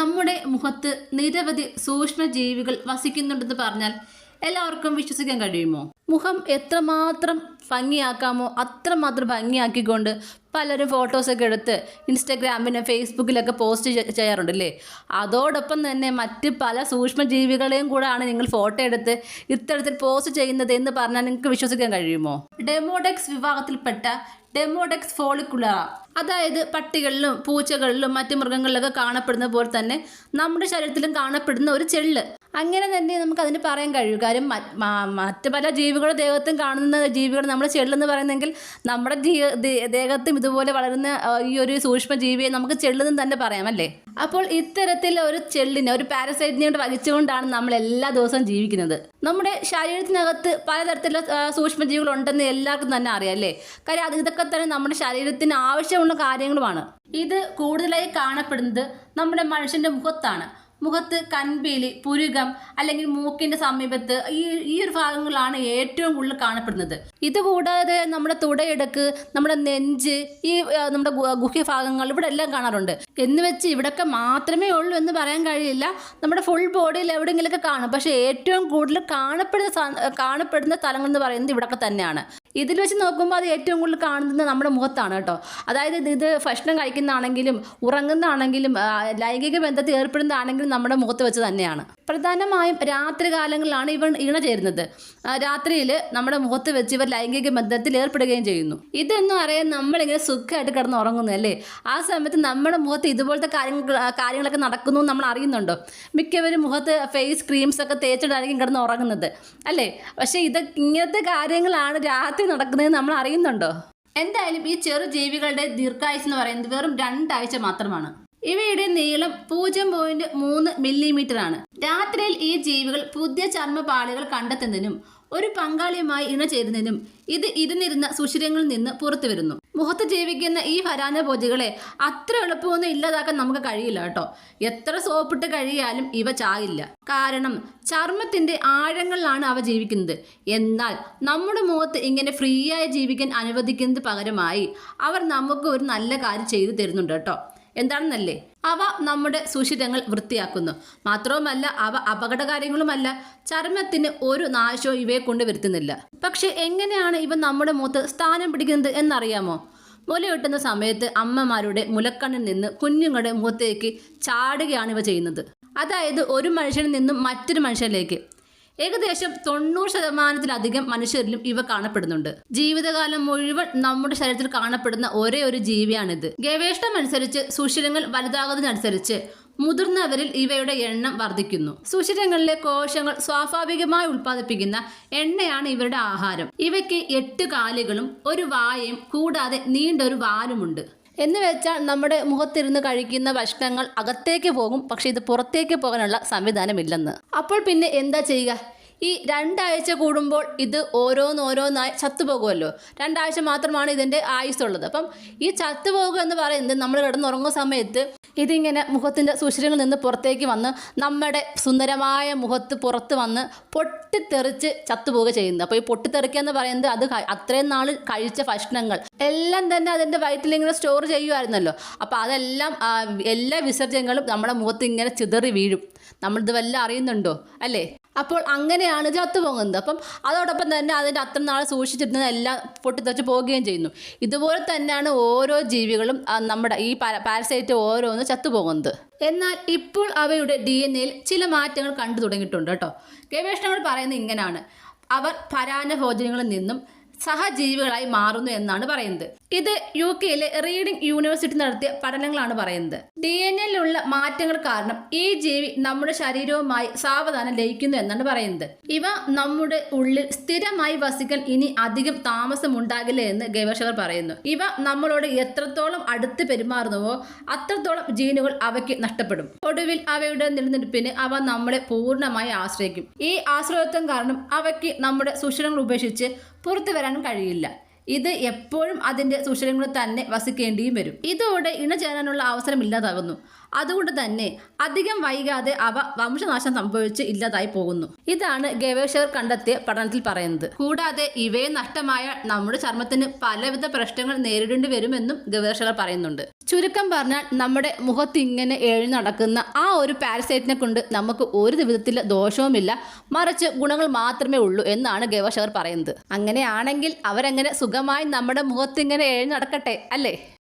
നമ്മുടെ മുഖത്ത് നിരവധി സൂക്ഷ്മജീവികൾ വസിക്കുന്നുണ്ടെന്ന് പറഞ്ഞാൽ എല്ലാവർക്കും വിശ്വസിക്കാൻ കഴിയുമോ? മുഖം എത്രമാത്രം ഭംഗിയാക്കാമോ അത്രമാത്രം ഭംഗിയാക്കിക്കൊണ്ട് പലരും ഫോട്ടോസൊക്കെ എടുത്ത് ഇൻസ്റ്റഗ്രാമിന് ഫേസ്ബുക്കിലൊക്കെ പോസ്റ്റ് ചെയ്യാറുണ്ടല്ലേ? അതോടൊപ്പം തന്നെ മറ്റ് പല സൂക്ഷ്മ കൂടാണ് നിങ്ങൾ ഫോട്ടോ എടുത്ത് ഇത്തരത്തിൽ പോസ്റ്റ് ചെയ്യുന്നത് എന്ന് പറഞ്ഞാൽ നിങ്ങൾക്ക് വിശ്വസിക്കാൻ കഴിയുമോ? ഡെമോഡെക്സ് വിഭാഗത്തിൽപ്പെട്ട ഡെമോഡെക്സ് ഫോളിക്കുലറ അതായത് പട്ടികളിലും പൂച്ചകളിലും മറ്റു മൃഗങ്ങളിലൊക്കെ കാണപ്പെടുന്ന പോലെ തന്നെ നമ്മുടെ ശരീരത്തിലും കാണപ്പെടുന്ന ഒരു ചെള്ള്. അങ്ങനെ തന്നെ നമുക്ക് അതിന് പറയാൻ കഴിയും. കാര്യം മറ്റ് പല ജീവികളുടെ ദേഹത്തും കാണുന്ന ജീവികൾ നമ്മൾ ചെള്ളെന്ന് പറയുന്നെങ്കിൽ നമ്മുടെ ദേഹത്തും ഇതുപോലെ വളരുന്ന ഈ ഒരു സൂക്ഷ്മ ജീവിയെ നമുക്ക് ചെള്ളെന്ന് തന്നെ പറയാം അല്ലേ? അപ്പോൾ ഇത്തരത്തിൽ ഒരു ചെള്ളിനെ ഒരു പാരസൈറ്റിനെ കൊണ്ട് വഹിച്ചുകൊണ്ടാണ് നമ്മൾ എല്ലാ ദിവസവും ജീവിക്കുന്നത്. നമ്മുടെ ശരീരത്തിനകത്ത് പലതരത്തിലുള്ള സൂക്ഷ്മ സൂക്ഷ്മജീവികൾ ഉണ്ടെന്ന് എല്ലാവർക്കും തന്നെ അറിയാം അല്ലേ? കാര്യം അത് ഇതൊക്കെ തന്നെ നമ്മുടെ ശരീരത്തിന് ആവശ്യമുള്ള കാര്യങ്ങളുമാണ്. ഇത് കൂടുതലായി കാണപ്പെടുന്നത് നമ്മുടെ മനുഷ്യന്റെ മുഖത്താണ്. മുഖത്ത് കൺപീലി പുരുകം അല്ലെങ്കിൽ മൂക്കിന്റെ സമീപത്ത് ഈ ഈ ഒരു ഭാഗങ്ങളാണ് ഏറ്റവും കൂടുതൽ കാണപ്പെടുന്നത്. ഇതുകൂടാതെ നമ്മുടെ തുടയിടക്ക് നമ്മുടെ നെഞ്ച് ഈ നമ്മുടെ ഗുഹ്യ ഭാഗങ്ങൾ ഇവിടെ എല്ലാം കാണാറുണ്ട്. എന്ന് വെച്ച് ഇവിടൊക്കെ മാത്രമേ ഉള്ളൂ എന്ന് പറയാൻ കഴിയില്ല. നമ്മുടെ ഫുൾ ബോഡിയിൽ എവിടെയെങ്കിലുമൊക്കെ കാണും. പക്ഷേ ഏറ്റവും കൂടുതൽ കാണപ്പെടുന്ന കാണപ്പെടുന്ന സ്ഥലങ്ങൾ എന്ന് പറയുന്നത് ഇവിടൊക്കെ തന്നെയാണ്. ഇതിൽ വെച്ച് നോക്കുമ്പോൾ അത് ഏറ്റവും കൂടുതൽ കാണുന്നത് നമ്മുടെ മുഖത്താണ് കേട്ടോ. അതായത് ഇത് ഭക്ഷണം കഴിക്കുന്നതാണെങ്കിലും ഉറങ്ങുന്നതാണെങ്കിലും ലൈംഗിക ബന്ധത്തിൽ ഏർപ്പെടുന്നതാണെങ്കിലും നമ്മുടെ മുഖത്ത് വെച്ച് തന്നെയാണ്. പ്രധാനമായും രാത്രികാലങ്ങളിലാണ് കാലങ്ങളിലാണ് ഇവർ ഇണ ചേരുന്നത് രാത്രിയിൽ നമ്മുടെ മുഖത്ത് വെച്ച് ഇവർ ലൈംഗിക ബന്ധത്തിൽ ഏർപ്പെടുകയും ചെയ്യുന്നു. ഇതൊന്നും അറിയാൻ നമ്മളിങ്ങനെ സുഖമായിട്ട് കിടന്ന് ഉറങ്ങുന്നു അല്ലേ? ആ സമയത്ത് നമ്മുടെ മുഖത്ത് ഇതുപോലത്തെ കാര്യങ്ങൾ കാര്യങ്ങളൊക്കെ നടക്കുന്നു നമ്മൾ അറിയുന്നുണ്ടോ? മിക്കവരും മുഖത്ത് ഫേസ് ക്രീംസ് ഒക്കെ തേച്ചിട്ടായിരിക്കും കിടന്ന് ഉറങ്ങുന്നത് അല്ലേ? പക്ഷേ ഇത് ഇങ്ങനത്തെ കാര്യങ്ങളാണ് രാത്രി നടക്കുന്നത് നമ്മൾ അറിയുന്നുണ്ടോ? എന്തായാലും ഈ ചെറു ജീവികളുടെ ദീർഘായുസ് എന്ന് പറയുന്നത് വെറും രണ്ടാഴ്ച മാത്രമാണ്. ഇവയുടെ നീളം പൂജ്യം പോയിന്റ് മൂന്ന് മില്ലിമീറ്റർ ആണ്. രാത്രിയിൽ ഈ ജീവികൾ പുതിയ ചർമ്മപാളികൾ കണ്ടെത്തുന്നതിനും ഒരു പങ്കാളിയുമായി ഇണചേരുന്നതിനും ഇത് ഇരുന്നിരുന്ന സുഷിരങ്ങളിൽ നിന്ന് പുറത്തു വരുന്നു. മുഖത്ത് ജീവിക്കുന്ന ഈ ഫരാനഭോജികളെ അത്ര എളുപ്പമൊന്നും ഇല്ലാതാക്കാൻ നമുക്ക് കഴിയില്ല കേട്ടോ. എത്ര സോപ്പിട്ട് കഴിയാലും ഇവ ചായില്ല കാരണം ചർമ്മത്തിന്റെ ആഴങ്ങളിലാണ് അവ ജീവിക്കുന്നത്. എന്നാൽ നമ്മുടെ മുഖത്ത് ഇങ്ങനെ ഫ്രീ ആയി ജീവിക്കാൻ അനുവദിക്കുന്നത് പകരമായി അവർ നമുക്ക് ഒരു നല്ല കാര്യം ചെയ്തു തരുന്നുണ്ട് കേട്ടോ. എന്താണെന്നല്ലേ? അവ നമ്മുടെ സുഷിരങ്ങൾ വൃത്തിയാക്കുന്നു. മാത്രവുമല്ല അവ അപകടകാര്യങ്ങളുമല്ല. ചർമ്മത്തിന് ഒരു നാശവും ഇവയെ കൊണ്ട് വരുത്തുന്നില്ല. പക്ഷെ എങ്ങനെയാണ് ഇവ നമ്മുടെ മുഖത്ത് സ്ഥാനം പിടിക്കുന്നത് എന്നറിയാമോ? മുലയൂട്ടുന്ന സമയത്ത് അമ്മമാരുടെ മുലക്കണ്ണിൽ നിന്ന് കുഞ്ഞുങ്ങളുടെ മുഖത്തേക്ക് ചാടുകയാണ് ഇവ ചെയ്യുന്നത്. അതായത് ഒരു മനുഷ്യനിൽ നിന്നും മറ്റൊരു മനുഷ്യനിലേക്ക്. ഏകദേശം തൊണ്ണൂറ് ശതമാനത്തിലധികം മനുഷ്യരിലും ഇവ കാണപ്പെടുന്നുണ്ട്. ജീവിതകാലം മുഴുവൻ നമ്മുടെ ശരീരത്തിൽ കാണപ്പെടുന്ന ഒരേ ഒരു ജീവിയാണിത്. ഗവേഷണം അനുസരിച്ച് സുഷിരങ്ങൾ വലുതാകുന്നതിനനുസരിച്ച് മുതിർന്നവരിൽ ഇവയുടെ എണ്ണം വർദ്ധിക്കുന്നു. സുഷിരങ്ങളിലെ കോശങ്ങൾ സ്വാഭാവികമായി ഉൽപ്പാദിപ്പിക്കുന്ന എണ്ണയാണ് ഇവരുടെ ആഹാരം. ഇവയ്ക്ക് എട്ട് കാലുകളും ഒരു വായയും കൂടാതെ നീണ്ടൊരു വാലുമുണ്ട്. എന്ന് വെച്ചാൽ നമ്മുടെ മുഖത്തിരുന്ന് കഴിക്കുന്ന ഭക്ഷണങ്ങൾ അകത്തേക്ക് പോകും പക്ഷെ ഇത് പുറത്തേക്ക് പോകാനുള്ള സംവിധാനമില്ലെന്ന് അപ്പോൾ പിന്നെ എന്താ ചെയ്യുക? ഈ രണ്ടാഴ്ച കൂടുമ്പോൾ ഇത് ഓരോന്നോരോന്നായി ചത്തുപോകുമല്ലോ. രണ്ടാഴ്ച മാത്രമാണ് ഇതിന്റെ ആയുസ്സുള്ളത്. അപ്പം ഈ ചത്തുപോകുക എന്ന് പറയുന്നത് നമ്മൾ കിടന്നുറങ്ങുന്ന സമയത്ത് ഇതിങ്ങനെ മുഖത്തിന്റെ സുഷിരങ്ങളിൽ നിന്ന് പുറത്തേക്ക് വന്ന് നമ്മുടെ സുന്ദരമായ മുഖത്ത് പുറത്ത് വന്ന് പൊട്ടിത്തെറിച്ച് ചത്തുപോവുക ചെയ്യുന്നത്. അപ്പോൾ ഈ പൊട്ടിത്തെറിക്കുക എന്ന് പറയുന്നത് അത് അത്രയും നാൾ കഴിച്ച ഭക്ഷണങ്ങൾ. എല്ലാം തന്നെ അതിന്റെ വയറ്റിൽ ഇങ്ങനെ സ്റ്റോർ ചെയ്യുമായിരുന്നല്ലോ. അപ്പോൾ അതെല്ലാം എല്ലാ വിസർജ്യങ്ങളും നമ്മുടെ മുഖത്ത് ഇങ്ങനെ ചിതറി വീഴും. നമ്മളിത് വല്ല അറിയുന്നുണ്ടോ? അല്ലേ? അപ്പോൾ അങ്ങനെയാണ് ചത്തുപോകുന്നത് അപ്പം അതോടൊപ്പം തന്നെ അതിന്റെ അത്ര നാൾ സൂക്ഷിച്ചിരുന്നത് എല്ലാം പൊട്ടിത്തെറിച്ച് പോവുകയും ചെയ്യുന്നു. ഇതുപോലെ തന്നെയാണ് ഓരോ ജീവികളും നമ്മുടെ ഈ പാര- പാരസൈറ്റ് ഓരോന്ന് ചത്തുപോകുന്നത്. എന്നാൽ ഇപ്പോൾ അവയുടെ ഡി എൻ എയിൽ ചില മാറ്റങ്ങൾ കണ്ടു തുടങ്ങിയിട്ടുണ്ട് കേട്ടോ. ഗവേഷണങ്ങൾ പറയുന്നത് ഇങ്ങനെയാണ്. അവർ പരാന്നഭോജനങ്ങളിൽ നിന്നും സഹജീവികളായി മാറുന്നു എന്നാണ് പറയുന്നത്. ഇത് യു കെയിലെ റീഡിംഗ് യൂണിവേഴ്സിറ്റി നടത്തിയ പഠനങ്ങളാണ് പറയുന്നത്. ഡി എൻ എല്ലിലുള്ള മാറ്റങ്ങൾ കാരണം ഈ ജീവി നമ്മുടെ ശരീരവുമായി സാവധാനം ലയിക്കുന്നു എന്നാണ് പറയുന്നത്. ഇവ നമ്മുടെ ഉള്ളിൽ സ്ഥിരമായി വസിക്കാൻ ഇനി അധികം താമസം ഉണ്ടാകില്ല എന്ന് ഗവേഷകർ പറയുന്നു. ഇവ നമ്മളോട് എത്രത്തോളം അടുത്ത് പെരുമാറുന്നുവോ അത്രത്തോളം ജീനുകൾ അവയ്ക്ക് നഷ്ടപ്പെടും. ഒടുവിൽ അവയുടെ നിലനിൽപ്പിന് അവ നമ്മളെ പൂർണമായി ആശ്രയിക്കും. ഈ ആശ്രയത്വം കാരണം അവയ്ക്ക് നമ്മുടെ സുഷിരങ്ങൾ ഉപേക്ഷിച്ച് പുറത്തു വരാനും കഴിയില്ല. ഇത് എപ്പോഴും അതിന്റെ സുഷിരങ്ങളിൽ തന്നെ വസിക്കേണ്ടിയും വരും. ഇതോടെ ഇണചേരാനുള്ള അവസരം ഇല്ലാതാകുന്നു. അതുകൊണ്ട് തന്നെ അധികം വൈകാതെ അവ വംശനാശം സംഭവിച്ച് ഇല്ലാതായി പോകുന്നു. ഇതാണ് ഗവേഷകർ കണ്ടെത്തിയ പഠനത്തിൽ പറയുന്നത്. കൂടാതെ ഇവയെ നഷ്ടമായ നമ്മുടെ ചർമ്മത്തിന് പലവിധ പ്രശ്നങ്ങൾ നേരിടേണ്ടി വരുമെന്നും ഗവേഷകർ പറയുന്നുണ്ട്. ചുരുക്കം പറഞ്ഞാൽ നമ്മുടെ മുഖത്ത് ഇങ്ങനെ എഴി നടക്കുന്ന ആ ഒരു പാരസൈറ്റിനെ കൊണ്ട് നമുക്ക് ഒരു വിധത്തിൽ ദോഷവുമില്ല. മറിച്ച് ഗുണങ്ങൾ മാത്രമേ ഉള്ളൂ എന്നാണ് ഗവേഷകർ പറയുന്നത്. അങ്ങനെയാണെങ്കിൽ അവരങ്ങനെ സുഖമായി നമ്മുടെ മുഖത്ത് ഇങ്ങനെ എഴി നടക്കട്ടെ അല്ലേ?